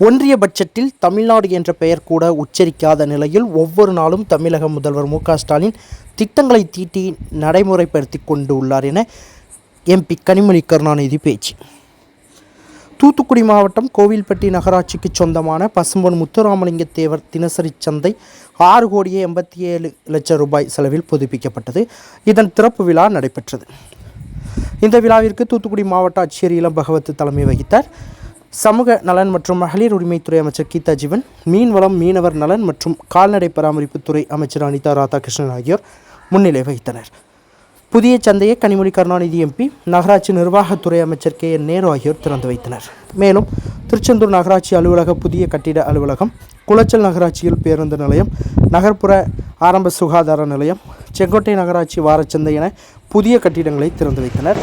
ஒன்றிய பட்ஜெட்டில் தமிழ்நாடு என்ற பெயர் கூட உச்சரிக்காத நிலையில் ஒவ்வொரு நாளும் தமிழக முதல்வர் மு ஸ்டாலின் திட்டங்களை தீட்டி நடைமுறைப்படுத்தி கொண்டு உள்ளார் என எம்பி கனிமொழி கருணாநிதி பேச்சு. தூத்துக்குடி மாவட்டம் கோவில்பட்டி நகராட்சிக்கு சொந்தமான பசும்பொன் முத்துராமலிங்க தேவர் தினசரி சந்தை ஆறு கோடியே எண்பத்தி ஏழு லட்சம் ரூபாய் செலவில் புதுப்பிக்கப்பட்டது. இதன் திறப்பு விழா நடைபெற்றது. இந்த விழாவிற்கு தூத்துக்குடி மாவட்ட ஆட்சியர் இளம் பகவத் தலைமை வகித்தார். சமூக நலன் மற்றும் மகளிர் உரிமைத்துறை அமைச்சர் கீதா ஜீவன் மீன்வளம் மீனவர் நலன் மற்றும் கால்நடை பராமரிப்புத்துறை அமைச்சர் அனிதா ராதாகிருஷ்ணன் ஆகியோர் முன்னிலை வகித்தனர். புதிய சந்தையை கனிமொழி கருணாநிதி எம்பி நகராட்சி நிர்வாகத்துறை அமைச்சர் கே என் நேரு ஆகியோர் திறந்து வைத்தனர். மேலும் திருச்செந்தூர் நகராட்சி அலுவலக புதிய கட்டிட அலுவலகம் குளச்சல் நகராட்சியில் பேருந்து நிலையம் நகர்ப்புற ஆரம்ப சுகாதார நிலையம் செங்கோட்டை நகராட்சி வாரச்சந்தை என புதிய கட்டிடங்களை திறந்து வைத்தனர்.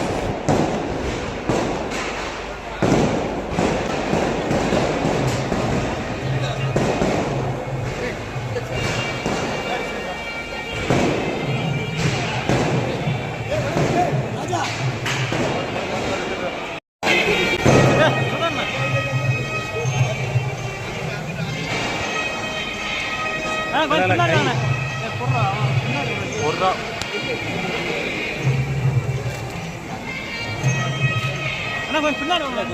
ஆ, கொஞ்சம் பின்னாடி வாங்க. ஏ, போடுறா, அவன் பின்னாடி வா. அண்ணா, கொஞ்சம் பின்னாடி வாங்க.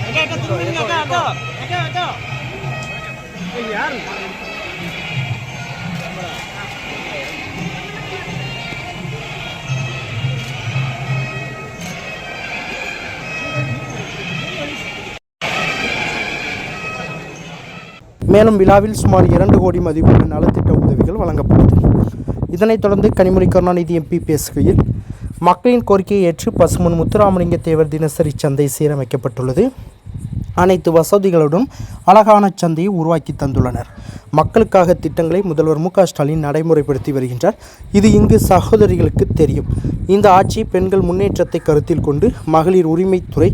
அக்கா, அக்கா, திரும்புங்க, அக்கா, அக்கா. அக்கா, அக்கா. மேலும் விழாவில் சுமார் இரண்டு கோடி மதிப்புள்ள நலத்திட்ட உதவிகள் வழங்கப்பட்டது. இதனைத் தொடர்ந்து கனிமொழி கருணாநிதி எம்பி பேசுகையில் மக்களின் கோரிக்கையை ஏற்று பசுமன் முத்துராமலிங்க தேவர் தினசரி சந்தை சீரமைக்கப்பட்டுள்ளது. அனைத்து வசதிகளுடன் அழகான சந்தையை உருவாக்கி தந்துள்ளனர். மக்களுக்காக திட்டங்களை முதல்வர் மு ஸ்டாலின் நடைமுறைப்படுத்தி வருகின்றார். இது இங்கு சகோதரிகளுக்கு தெரியும். இந்த ஆட்சி பெண்கள் முன்னேற்றத்தை கருத்தில் கொண்டு மகளிர் உரிமைத்துறை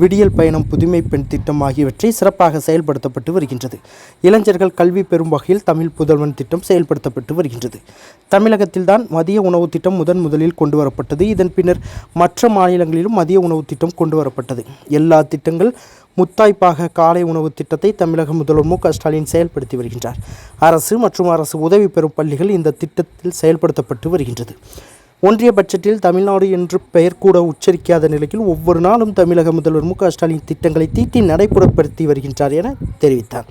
விடியல் பயணம் புதுமை பெண் திட்டம் ஆகியவற்றை சிறப்பாக செயல்படுத்தப்பட்டு வருகின்றது. இளைஞர்கள் கல்வி பெறும் வகையில் தமிழ் புதல்வன் திட்டம் செயல்படுத்தப்பட்டு வருகின்றது. தமிழகத்தில்தான் மதிய உணவு திட்டம் முதன் முதலில் கொண்டு வரப்பட்டது. இதன் பின்னர் மற்ற மாநிலங்களிலும் மதிய உணவு திட்டம் கொண்டு வரப்பட்டது. எல்லா திட்டங்கள் முத்தாய்ப்பாக காலை உணவு திட்டத்தை தமிழக முதல்வர் மு க ஸ்டாலின் செயல்படுத்தி வருகின்றார். அரசு மற்றும் அரசு உதவி பெறும் பள்ளிகள் இந்த திட்டத்தில் செயல்படுத்தப்பட்டு வருகின்றது. ஒன்றிய பட்ஜெட்டில் தமிழ்நாடு என்று பெயர் கூட உச்சரிக்காத நிலையில் ஒவ்வொரு நாளும் தமிழக முதல்வர் மு க ஸ்டாலின் திட்டங்களை தீட்டி நடைமுறைப்படுத்தி வருகின்றார் என தெரிவித்தார்.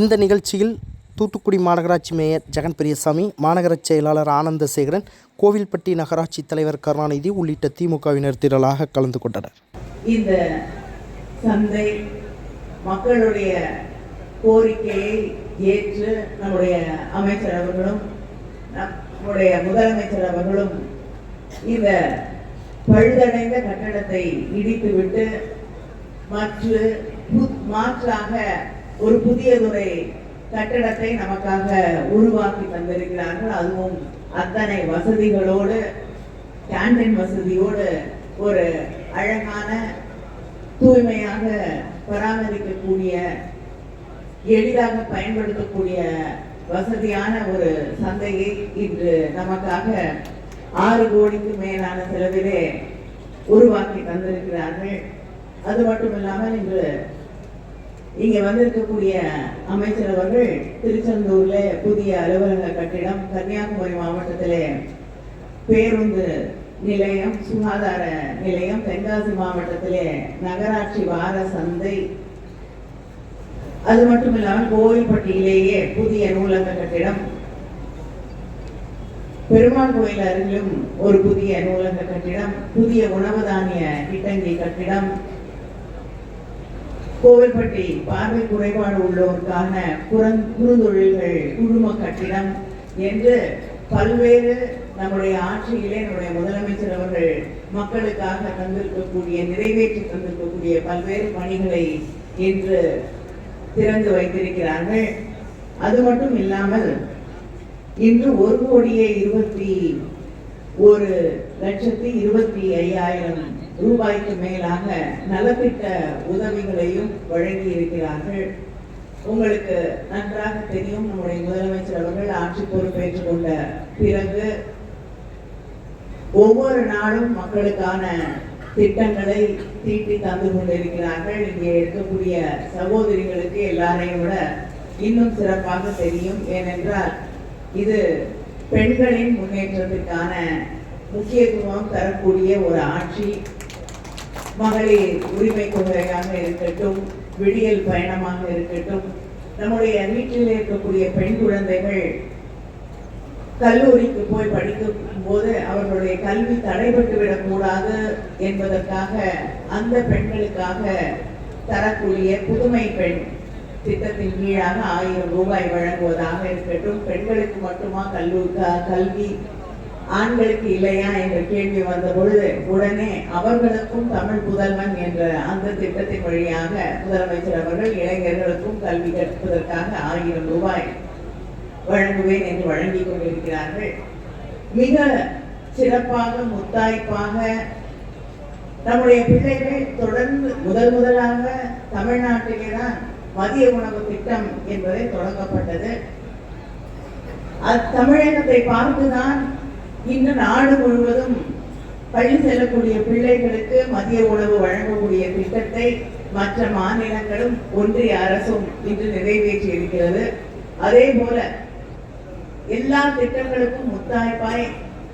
இந்த நிகழ்ச்சியில் தூத்துக்குடி மாநகராட்சி மேயர் ஜெகன் பெரியசாமி மாநகர செயலாளர் ஆனந்தசேகரன் கோவில்பட்டி நகராட்சி தலைவர் கருணாநிதி உள்ளிட்ட திமுகவினர் திரளாக கலந்து கொண்டனர். சந்தை மக்களுடைய கோரிக்கையை ஏற்று நம்முடைய அமைச்சர் அவர்களும் நம்முடைய முதலமைச்சர் அவர்களும் இந்த பழுதடைந்த கட்டடத்தை இடித்துவிட்டு மற்ற மாற்றாக ஒரு புதியதொரு கட்டடத்தை நமக்காக உருவாக்கி தந்திருக்கிறார்கள். அதுவும் அத்தனை வசதிகளோடு கேண்டீன் வசதியோடு ஒரு அழகான தூய்மையாக பராமரிக்கக்கூடிய எளிதாக பயன்படுத்தக்கூடிய வசதியான ஒரு சந்தையை இன்று நமக்காக ஆறு கோடிக்கு மேலான செலவிலே உருவாக்கி தந்திருக்கிறார்கள். அது மட்டும் இல்லாமல் இன்று இங்க வந்திருக்கக்கூடிய அமைச்சர் அவர்கள் திருச்செந்தூர்ல புதிய அலுவலக கட்டிடம் கன்னியாகுமரி மாவட்டத்திலே பேருந்து நிலையம் சுகாதார நிலையம் தென்காசி மாவட்டத்திலே நகராட்சி வார சந்தை. அது மட்டும் இல்லாமல் கோவில்பட்டியிலேயே புதிய நூலக கட்டிடம். பெருமாள் கோயில் அருகிலும் ஒரு புதிய நூலக கட்டிடம் புதிய உணவு தானிய கிட்டங்கி கட்டிடம். கோவில்பட்டி பார்வை குறைபாடு உள்ளோருக்கான புறந் குறுந்தொழில்கள் குழும கட்டிடம் என்று பல்வேறு நம்முடைய ஆட்சியிலே நம்முடைய முதலமைச்சர் அவர்கள் மக்களுக்காக தந்திருக்கக்கூடிய நிறைவேற்றி தந்திருக்கக்கூடிய பல்வேறு பணிகளை இன்று திறந்து வைத்திருக்கிறார்கள். அது மட்டும் இல்லாமல் இன்று ஒரு கோடியே இருபத்தி ஒரு லட்சத்தி இருபத்தி ஐயாயிரம் ரூபாய்க்கு மேலாக நலத்திட்ட உதவிகளையும் வழங்கி இருக்கிறார்கள். உங்களுக்கு நன்றாக தெரியும் நம்முடைய முதலமைச்சர் அவர்கள் ஆட்சி பொறுப்பேற்றுக் கொண்ட பிறகு ஒவ்வொரு நாளும் மக்களுக்கான திட்டங்களை தீட்டி தந்து கொண்டிருக்கிறார்கள். இங்கே இருக்கக்கூடிய சகோதரிகளுக்கு எல்லாரையும் விட இன்னும் சிறப்பாக தெரியும். ஏனென்றால் இது பெண்களின் முன்னேற்றத்திற்கான முக்கியத்துவம் தரக்கூடிய ஒரு ஆட்சி. மகளிர் உரிமை கொள்கையாக இருக்கட்டும் விடியல் பயணமாக இருக்கட்டும் நம்முடைய வீட்டில் இருக்கக்கூடிய பெண் குழந்தைகள் கல்லூரிக்கு போய் படிக்கும் போது அவர்களுடைய கல்வி தடைபட்டு விடக்கூடாது என்பதற்காக அந்த பெண்களுக்காக தரக்கூடிய புதுமை பெண் திட்டத்தின் கீழாக ஆயிரம் ரூபாய் வழங்குவதாக இருக்கட்டும். பெண்களுக்கு மட்டுமா கல்லூரி கல்வி ஆண்களுக்கு இல்லையா என்ற கேள்வி வந்த பொழுது உடனே அவர்களுக்கும் தமிழ் புதல்வன் என்ற அந்த திட்டத்தின் வழியாக முதலமைச்சர் அவர்கள் இளைஞர்களுக்கும் கல்வி கற்பதற்காக ஆயிரம் ரூபாய் வழங்குவேன் என்று வழங்கி கொண்டிருக்கிறார்கள். மிக சிறப்பாக முத்தாய்ப்பாக நம்முடைய பிள்ளைகள் தொடர்ந்து முதல் முதலாக தமிழ்நாட்டிலே தான் மதிய உணவு திட்டம் என்பதை தொடங்கப்பட்டது. தமிழகத்தை பார்த்துதான் இன்று நாடு முழுவதும் பள்ளி செல்லக்கூடிய பிள்ளைகளுக்கு மதிய உணவு வழங்கக்கூடிய திட்டத்தை மற்ற மாநிலங்களும் ஒன்றிய அரசும் இன்று நிறைவேற்றி இருக்கிறது அதே போல எல்லா திட்டங்களுக்கும் முத்தாய்ப்பாய்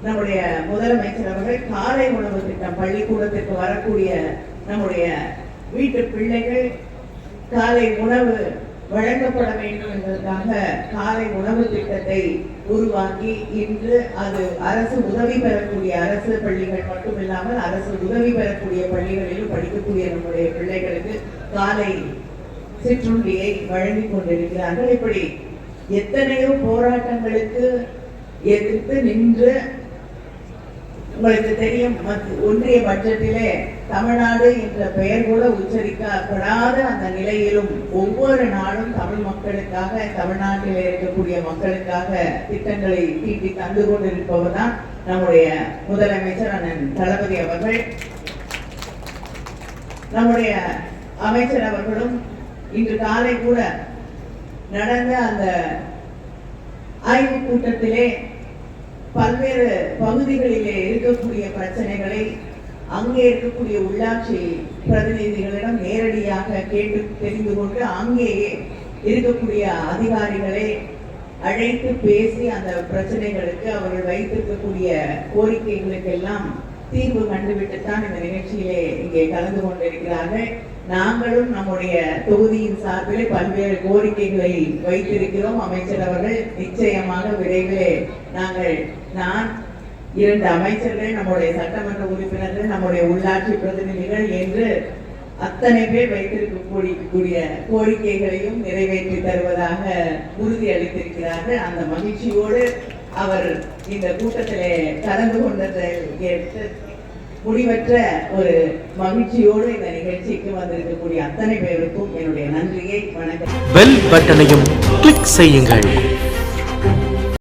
நம்முடைய முதலமைச்சர் அவர்கள் காலை உணவு திட்டம் பள்ளிக்கூடத்திற்கு வரக்கூடிய நம்முடைய வீட்டு பிள்ளைகள் காலை உணவு வழங்கப்பட வேண்டும் என்பதற்காக காலை உணவு திட்டத்தை உருவாக்கி இன்று அது அரசு உதவி பெறக்கூடிய அரசு பள்ளிகள் மட்டுமில்லாமல் அரசு உதவி பெறக்கூடிய பள்ளிகளிலும் படிக்கக்கூடிய நம்முடைய பிள்ளைகளுக்கு காலை சிற்றுண்டியை வழங்கிக் கொண்டிருக்கிறார்கள். இப்படி எத்தனையோ போராட்டங்களுக்கு எதிர்த்து நின்று உங்களுக்கு தெரியும் ஒன்றிய பட்ஜெட்டிலே தமிழ்நாடு என்ற பெயர் கூட உச்சரிக்கப்படாத அந்த நிலையிலும் ஒவ்வொரு நாளும் தமிழ் மக்களுக்காக தமிழ்நாட்டில் இருக்கக்கூடிய மக்களுக்காக திட்டங்களை தீட்டி தந்து கொண்டிருப்பவர் தான் நம்முடைய முதலமைச்சர் அண்ணன் தளபதி அவர்கள். நம்முடைய அமைச்சர் அவர்களும் இன்று காலை கூட நடந்த அந்த ஆய்வுக் கூட்டத்திலே பல்வேறு பகுதிகளிலே இருக்கக்கூடிய பிரச்சனைகளை அங்கே இருக்கக்கூடிய உள்ளாட்சி பிரதிநிதிகளிடம் நேரடியாக கேட்டு தெரிந்து கொண்டு அங்கேயே இருக்கக்கூடிய அதிகாரிகளை அழைத்து பேசி அந்த பிரச்சனைகளுக்கு அவர்கள் வைத்திருக்கக்கூடிய கோரிக்கைகளுக்கெல்லாம் தீர்வு தீர்வு கண்டுவிட்டுத்தான் இந்த நிகழ்ச்சியிலே இங்கே கலந்து கொண்டிருக்கிறார்கள். நாங்களும் நம்முடைய தொகுதியின் சார்பில் பல்வேறு கோரிக்கைகளை வைத்திருக்கிறோம். அமைச்சர் அவர்கள் நிச்சயமாக விரைவிலே நாங்கள் நான் இரண்டு அமைச்சர்கள் நம்முடைய சட்டமன்ற உறுப்பினர்கள் நம்முடைய உள்ளாட்சி பிரதிநிதிகள் என்று அத்தனை பேர் வைத்திருக்கக்கூடிய கோரிக்கைகளையும் நிறைவேற்றி தருவதாக உறுதி அளித்திருக்கிறார்கள். அந்த மகிழ்ச்சியோடு அவர் இந்த கூட்டத்திலே கலந்து கொண்டதை ஏற்று முடிவற்ற ஒரு மகிழ்ச்சியோடு இந்த நிகழ்ச்சிக்கு வந்திருக்கக்கூடிய அத்தனை பேருக்கும் என்னுடைய நன்றியை வணக்கம். பெல் பட்டனையும் கிளிக் செய்யுங்கள்.